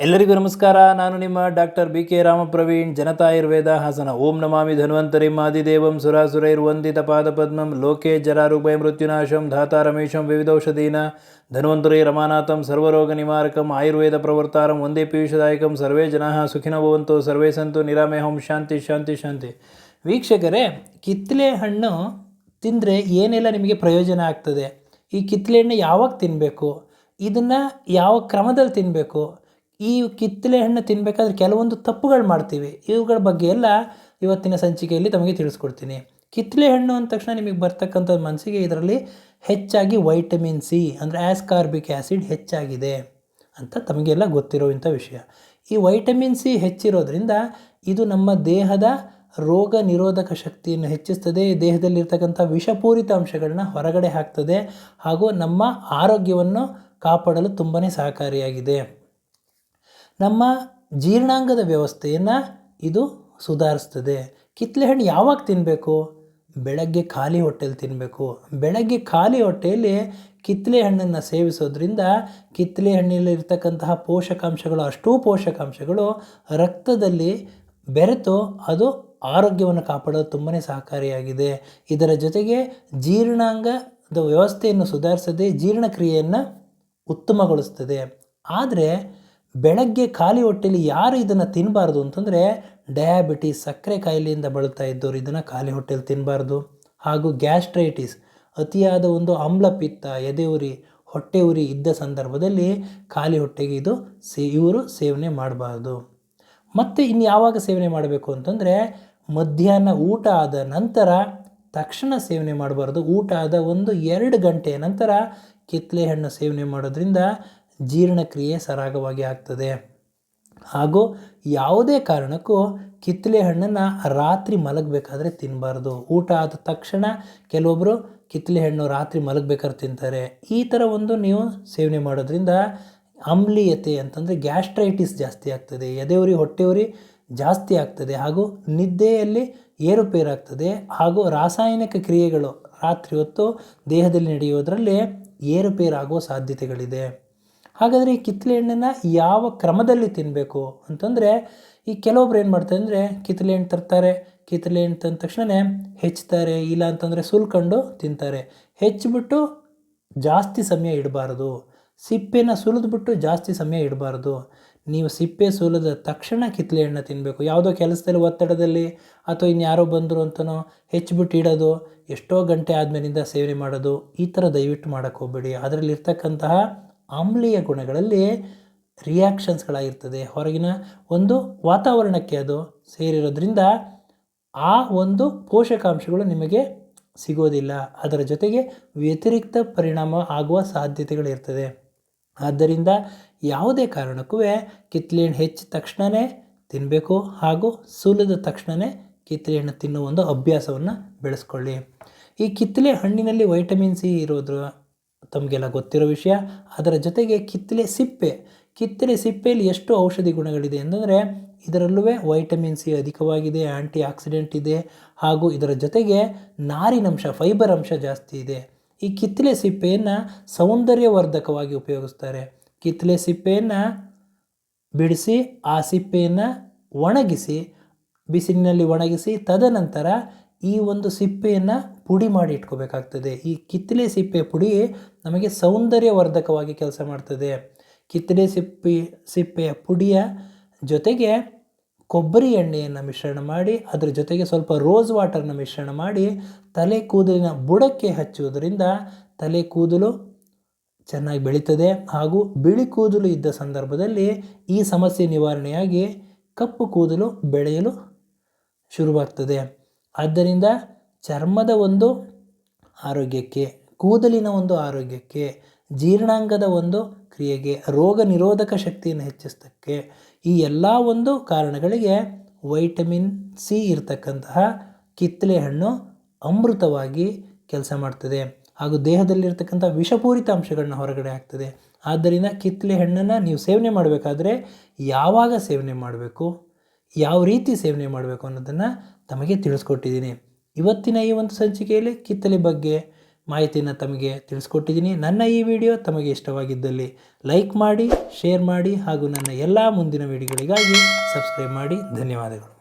ಎಲ್ಲರಿಗೂ ನಮಸ್ಕಾರ. ನಾನು ನಿಮ್ಮ doctor B K Ramapraveen Janathayurveda Hassan. ಓಂ ನಮಾಮಿ ಧನ್ವಂತರಿಂ ಆದಿದೇವಂ ಸುರಾಸುರೈರ್ವಂದಿತ ಪಾದಪದ್ಮಂ, ಲೋಕೆ ಜರಾರುಭಯ ಮೃತ್ಯುನಾಶಂ, ಧಾತಾ ರಮೇಶಂ, ವಿವಿಧೌಷಧೀನ ಧನ್ವಂತರಿ, ರಮಾನಾಥಂ, ಸರ್ವರೋಗ ನಿವಾರಕಂ, ಆಯುರ್ವೇದ ಪ್ರವರ್ತಾರಂ, ಒಂದೇ ಪೀಷದಾಯಕಂ ಸರ್ವೇ ಜನಾ ಸುಖಿನ ಭವಂತು ಸರ್ವೇ ಸಂತು, ನಿರಾಮೇಹಂ, ಶಾಂತಿ ಶಾಂತಿ ಶಾಂತಿ. ವೀಕ್ಷಕರೇ ಕಿತ್ತಲೆ ಹಣ್ಣು ತಿಂದರೆ ಏನೆಲ್ಲ ನಿಮಗೆ ಪ್ರಯೋಜನ ಆಗ್ತದೆ? ಈ ಕಿತ್ತಲೆ ಹಣ್ಣು ಯಾವಾಗ ತಿನ್ನಬೇಕು ಇದನ್ನು ಯಾವ ಕ್ರಮದಲ್ಲಿ ತಿನ್ನಬೇಕು ಈ ಕಿತ್ತಲೆ ಹಣ್ಣು ತಿನ್ನಬೇಕಾದ್ರೆ ಕೆಲವೊಂದು ತಪ್ಪುಗಳು ಮಾಡ್ತೀವಿ. ಇವುಗಳ ಬಗ್ಗೆ ಎಲ್ಲ ಇವತ್ತಿನ ಸಂಚಿಕೆಯಲ್ಲಿ ತಮಗೆ ತಿಳಿಸ್ಕೊಡ್ತೀನಿ. ಕಿತ್ತಲೆ ಹಣ್ಣು ಅಂದ ತಕ್ಷಣ ನಿಮಗೆ ಬರ್ತಕ್ಕಂಥದ್ದು ಮನಸ್ಸಿಗೆ ಇದರಲ್ಲಿ ಹೆಚ್ಚಾಗಿ ವೈಟಮಿನ್ ಸಿ ಅಂದರೆ ಆಸ್ಕಾರ್ಬಿಕ್ ಆ್ಯಸಿಡ್ ಹೆಚ್ಚಾಗಿದೆ ಅಂತ ತಮಗೆಲ್ಲ ಗೊತ್ತಿರುವಂಥ ವಿಷಯ. ಈ ವೈಟಮಿನ್ ಸಿ ಹೆಚ್ಚಿರೋದ್ರಿಂದ ಇದು ನಮ್ಮ ದೇಹದ ರೋಗ ನಿರೋಧಕ ಶಕ್ತಿಯನ್ನು ಹೆಚ್ಚಿಸ್ತದೆ, ದೇಹದಲ್ಲಿರ್ತಕ್ಕಂಥ ವಿಷಪೂರಿತ ಅಂಶಗಳನ್ನ ಹೊರಗಡೆ ಹಾಕ್ತದೆ ಹಾಗೂ ನಮ್ಮ ಆರೋಗ್ಯವನ್ನು ಕಾಪಾಡಲು ತುಂಬಾ ಸಹಕಾರಿಯಾಗಿದೆ. ನಮ್ಮ ಜೀರ್ಣಾಂಗದ ವ್ಯವಸ್ಥೆಯನ್ನು ಇದು ಸುಧಾರಿಸ್ತದೆ. ಕಿತ್ತಳೆ ಹಣ್ಣು ಯಾವಾಗ ತಿನ್ನಬೇಕು ಬೆಳಗ್ಗೆ ಖಾಲಿ ಹೊಟ್ಟೆಯಲ್ಲಿ ತಿನ್ನಬೇಕು ಬೆಳಗ್ಗೆ ಖಾಲಿ ಹೊಟ್ಟೆಯಲ್ಲಿ ಕಿತ್ತಳೆ ಹಣ್ಣನ್ನು ಸೇವಿಸೋದ್ರಿಂದ ಕಿತ್ತಲೆ ಹಣ್ಣಿನಲ್ಲಿರ್ತಕ್ಕಂತಹ ಪೋಷಕಾಂಶಗಳು, ಅಷ್ಟೂ ಪೋಷಕಾಂಶಗಳು ರಕ್ತದಲ್ಲಿ ಬೆರೆತು ಅದು ಆರೋಗ್ಯವನ್ನು ಕಾಪಾಡೋದು ತುಂಬಾ ಸಹಕಾರಿಯಾಗಿದೆ. ಇದರ ಜೊತೆಗೆ ಜೀರ್ಣಾಂಗದ ವ್ಯವಸ್ಥೆಯನ್ನು ಸುಧಾರಿಸದೆ ಜೀರ್ಣಕ್ರಿಯೆಯನ್ನು ಉತ್ತಮಗೊಳಿಸ್ತದೆ. ಆದರೆ ಬೆಳಗ್ಗೆ ಖಾಲಿ ಹೊಟ್ಟೆಲಿ ಯಾರು ಇದನ್ನು ತಿನ್ನಬಾರ್ದು ಅಂತಂದರೆ ಡಯಾಬಿಟಿಸ್ ಸಕ್ಕರೆ ಕಾಯಿಲೆಯಿಂದ ಬಳಲ್ತಾ ಇದ್ದವರು ಇದನ್ನು ಖಾಲಿ ಹೊಟ್ಟೆಲಿ ತಿನ್ನಬಾರ್ದು ಹಾಗೂ ಗ್ಯಾಸ್ಟ್ರೈಟಿಸ್ ಅತಿಯಾದ ಒಂದು ಆಮ್ಲಪಿತ್ತ, ಎದೆ ಉರಿ, ಹೊಟ್ಟೆ ಉರಿ ಇದ್ದ ಸಂದರ್ಭದಲ್ಲಿ ಖಾಲಿ ಹೊಟ್ಟೆಗೆ ಇದು ಸೇ, ಇವರು ಸೇವನೆ ಮಾಡಬಾರ್ದು. ಮತ್ತು ಇನ್ನು ಯಾವಾಗ ಸೇವನೆ ಮಾಡಬೇಕು ಅಂತಂದರೆ ಮಧ್ಯಾಹ್ನ ಊಟ ಆದ ನಂತರ ತಕ್ಷಣ ಸೇವನೆ ಮಾಡಬಾರ್ದು. ಊಟ ಆದ ಒಂದು ಎರಡು ಗಂಟೆಯ ನಂತರ ಕಿತ್ತಲೆ ಹಣ್ಣು ಸೇವನೆ ಮಾಡೋದ್ರಿಂದ ಜೀರ್ಣಕ್ರಿಯೆ ಸರಾಗವಾಗಿ ಆಗ್ತದೆ. ಹಾಗೂ ಯಾವುದೇ ಕಾರಣಕ್ಕೂ ಕಿತ್ತಲೆ ಹಣ್ಣನ್ನು ರಾತ್ರಿ ಮಲಗಬೇಕಾದ್ರೆ ತಿನ್ನಬಾರ್ದು ಊಟ ಆದ ತಕ್ಷಣ ಕೆಲವೊಬ್ಬರು ಕಿತ್ತಲೆ ಹಣ್ಣು ರಾತ್ರಿ ಮಲಗಬೇಕಾದ್ರೆ ತಿಂತಾರೆ. ಈ ಥರ ಒಂದು ನೀವು ಸೇವನೆ ಮಾಡೋದ್ರಿಂದ ಅಮ್ಲೀಯತೆ ಅಂತಂದರೆ ಗ್ಯಾಸ್ಟ್ರೈಟಿಸ್ ಜಾಸ್ತಿ ಆಗ್ತದೆ. ಎದೆಯವರಿ ಹೊಟ್ಟೆಯವರಿ ಜಾಸ್ತಿ ಆಗ್ತದೆ. ಹಾಗೂ ನಿದ್ದೆಯಲ್ಲಿ ಏರುಪೇರಾಗ್ತದೆ ಹಾಗೂ ರಾಸಾಯನಿಕ ಕ್ರಿಯೆಗಳು ರಾತ್ರಿ ಹೊತ್ತು ದೇಹದಲ್ಲಿ ನಡೆಯೋದರಲ್ಲಿ ಏರುಪೇರಾಗುವ ಸಾಧ್ಯತೆಗಳಿದೆ. ಹಾಗಾದರೆ ಈ ಕಿತ್ತಲೆ ಹಣ್ಣನ್ನು ಯಾವ ಕ್ರಮದಲ್ಲಿ ತಿನ್ನಬೇಕು ಅಂತಂದರೆ ಈ ಕೆಲವೊಬ್ರು ಏನು ಮಾಡ್ತಾರೆ ಅಂದರೆ ಕಿತ್ತಲೆ ಹಣ್ಣು ತರ್ತಾರೆ, ಕಿತ್ತಲೆ ಹಣ್ಣು ತಂದ ತಕ್ಷಣ ಹೆಚ್ಚುತ್ತಾರೆ, ಇಲ್ಲ ಅಂತಂದರೆ ಸುಲ್ಕೊಂಡು ತಿಂತಾರೆ. ಹೆಚ್ಚಿಬಿಟ್ಟು ಜಾಸ್ತಿ ಸಮಯ ಇಡಬಾರ್ದು. ಸಿಪ್ಪೆನ ಸುಲಿದ್ಬಿಟ್ಟು ಜಾಸ್ತಿ ಸಮಯ ಇಡಬಾರ್ದು. ನೀವು ಸಿಪ್ಪೆ ಸುಲಿದ ತಕ್ಷಣ ಕಿತ್ತಲೆ ಹಣ್ಣು ತಿನ್ನಬೇಕು ಯಾವುದೋ ಕೆಲಸದಲ್ಲಿ, ಒತ್ತಡದಲ್ಲಿ ಅಥವಾ ಇನ್ಯಾರೋ ಬಂದರು ಅಂತನೋ ಹೆಚ್ಚಿಬಿಟ್ಟು ಇಡೋದು, ಎಷ್ಟೋ ಗಂಟೆ ಆದಮೇಲಿಂದ ಸೇವನೆ ಮಾಡೋದು, ಈ ಥರ ದಯವಿಟ್ಟು ಮಾಡೋಕ್ಕೆ ಹೋಗಬೇಡಿ. ಅದರಲ್ಲಿರ್ತಕ್ಕಂತಹ ಆಮ್ಲೀಯ ಗುಣಗಳಲ್ಲಿ ರಿಯಾಕ್ಷನ್ಸ್ಗಳಾಗಿರ್ತದೆ ಹೊರಗಿನ ಒಂದು ವಾತಾವರಣಕ್ಕೆ ಅದು ಸೇರಿರೋದ್ರಿಂದ ಆ ಒಂದು ಪೋಷಕಾಂಶಗಳು ನಿಮಗೆ ಸಿಗೋದಿಲ್ಲ. ಅದರ ಜೊತೆಗೆ ವ್ಯತಿರಿಕ್ತ ಪರಿಣಾಮ ಆಗುವ ಸಾಧ್ಯತೆಗಳಿರ್ತದೆ. ಆದ್ದರಿಂದ ಯಾವುದೇ ಕಾರಣಕ್ಕೂ ಕಿತ್ತಲೆ ಹಣ್ಣು ಹೆಚ್ಚಿದ ತಕ್ಷಣವೇ ತಿನ್ನಬೇಕು ಹಾಗೂ ಸುಲಿದ ತಕ್ಷಣವೇ ಕಿತ್ತಲೆ ಹಣ್ಣು ತಿನ್ನುವ ಒಂದು ಅಭ್ಯಾಸವನ್ನು ಬೆಳೆಸ್ಕೊಳ್ಳಿ. ಈ ಕಿತ್ತಲೆ ಹಣ್ಣಿನಲ್ಲಿ ವೈಟಮಿನ್ ಸಿ ಇರೋದ್ರ ತಮಗೆಲ್ಲ ಗೊತ್ತಿರೋ ವಿಷಯ. ಅದರ ಜೊತೆಗೆ ಕಿತ್ತಲೆ ಸಿಪ್ಪೆ. ಕಿತ್ತಲೆ ಸಿಪ್ಪೆಯಲ್ಲಿ ಎಷ್ಟು ಔಷಧಿ ಗುಣಗಳಿದೆ ಅಂತಂದರೆ ಇದರಲ್ಲೂ ವೈಟಮಿನ್ ಸಿ ಅಧಿಕವಾಗಿದೆ ಆ್ಯಂಟಿ ಆಕ್ಸಿಡೆಂಟ್ ಇದೆ, ಹಾಗೂ ಇದರ ಜೊತೆಗೆ ನಾರಿನಂಶ ಫೈಬರ್ ಅಂಶ ಜಾಸ್ತಿ ಇದೆ. ಈ ಕಿತ್ತಲೆ ಸಿಪ್ಪೆಯನ್ನು ಸೌಂದರ್ಯವರ್ಧಕವಾಗಿ ಉಪಯೋಗಿಸ್ತಾರೆ. ಕಿತ್ತಲೆ ಸಿಪ್ಪೆಯನ್ನು ಬಿಡಿಸಿ, ಆ ಸಿಪ್ಪೆಯನ್ನು ಒಣಗಿಸಿ, ಬಿಸಿಲಿನಲ್ಲಿ ಒಣಗಿಸಿ, ತದನಂತರ ಈ ಒಂದು ಸಿಪ್ಪೆಯನ್ನು ಪುಡಿ ಮಾಡಿ ಇಟ್ಕೋಬೇಕಾಗ್ತದೆ. ಈ ಕಿತ್ತಲೆ ಸಿಪ್ಪೆ ಪುಡಿ ನಮಗೆ ಸೌಂದರ್ಯವರ್ಧಕವಾಗಿ ಕೆಲಸ ಮಾಡ್ತದೆ. ಕಿತ್ತಲೆ ಸಿಪ್ಪೆ, ಸಿಪ್ಪೆಯ ಪುಡಿಯ ಜೊತೆಗೆ ಕೊಬ್ಬರಿ ಎಣ್ಣೆಯನ್ನು ಮಿಶ್ರಣ ಮಾಡಿ, ಅದರ ಜೊತೆಗೆ ಸ್ವಲ್ಪ ರೋಸ್ ವಾಟರ್ನ ಮಿಶ್ರಣ ಮಾಡಿ, ತಲೆ ಕೂದಲಿನ ಬುಡಕ್ಕೆ ಹಚ್ಚುವುದರಿಂದ ತಲೆ ಕೂದಲು ಚೆನ್ನಾಗಿ ಬೆಳೀತದೆ ಹಾಗೂ ಬಿಳಿ ಕೂದಲು ಇದ್ದ ಸಂದರ್ಭದಲ್ಲಿ ಈ ಸಮಸ್ಯೆ ನಿವಾರಣೆಯಾಗಿ ಕಪ್ಪು ಕೂದಲು ಬೆಳೆಯಲು ಶುರುವಾಗ್ತದೆ. ಆದ್ದರಿಂದ ಚರ್ಮದ ಒಂದು ಆರೋಗ್ಯಕ್ಕೆ, ಕೂದಲಿನ ಒಂದು ಆರೋಗ್ಯಕ್ಕೆ, ಜೀರ್ಣಾಂಗದ ಒಂದು ಕ್ರಿಯೆಗೆ, ರೋಗ ನಿರೋಧಕ ಶಕ್ತಿಯನ್ನು ಹೆಚ್ಚಿಸೋಕ್ಕೆ ಈ ಎಲ್ಲ ಒಂದು ಕಾರಣಗಳಿಗೆ ವೈಟಮಿನ್ ಸಿ ಇರತಕ್ಕಂತಹ ಕಿತ್ತಲೆ ಹಣ್ಣು ಅಮೃತವಾಗಿ ಕೆಲಸ ಮಾಡ್ತದೆ. ಹಾಗೂ ದೇಹದಲ್ಲಿರ್ತಕ್ಕಂಥ ವಿಷಪೂರಿತ ಅಂಶಗಳನ್ನ ಹೊರಗಡೆ ಆಗ್ತದೆ ಆದ್ದರಿಂದ ಕಿತ್ತಲೆ ಹಣ್ಣನ್ನು ನೀವು ಸೇವನೆ ಮಾಡಬೇಕಾದ್ರೆ ಯಾವಾಗ ಸೇವನೆ ಮಾಡಬೇಕು? ಯಾವ ರೀತಿ ಸೇವನೆ ಮಾಡಬೇಕು ಅನ್ನೋದನ್ನು ತಮಗೆ ತಿಳಿಸ್ಕೊಟ್ಟಿದ್ದೀನಿ. ಇವತ್ತಿನ ಈ ಒಂದು ಸಂಚಿಕೆಯಲ್ಲಿ ಕಿತ್ತಲೆ ಬಗ್ಗೆ ಮಾಹಿತಿಯನ್ನು ತಮಗೆ ತಿಳಿಸ್ಕೊಟ್ಟಿದ್ದೀನಿ. ನನ್ನ ಈ ವಿಡಿಯೋ ತಮಗೆ ಇಷ್ಟವಾಗಿದ್ದಲ್ಲಿ ಲೈಕ್ ಮಾಡಿ, ಶೇರ್ ಮಾಡಿ ಹಾಗೂ ನನ್ನ ಎಲ್ಲ ಮುಂದಿನ ವಿಡಿಯೋಗಳಿಗಾಗಿ ಸಬ್ಸ್ಕ್ರೈಬ್ ಮಾಡಿ. ಧನ್ಯವಾದಗಳು.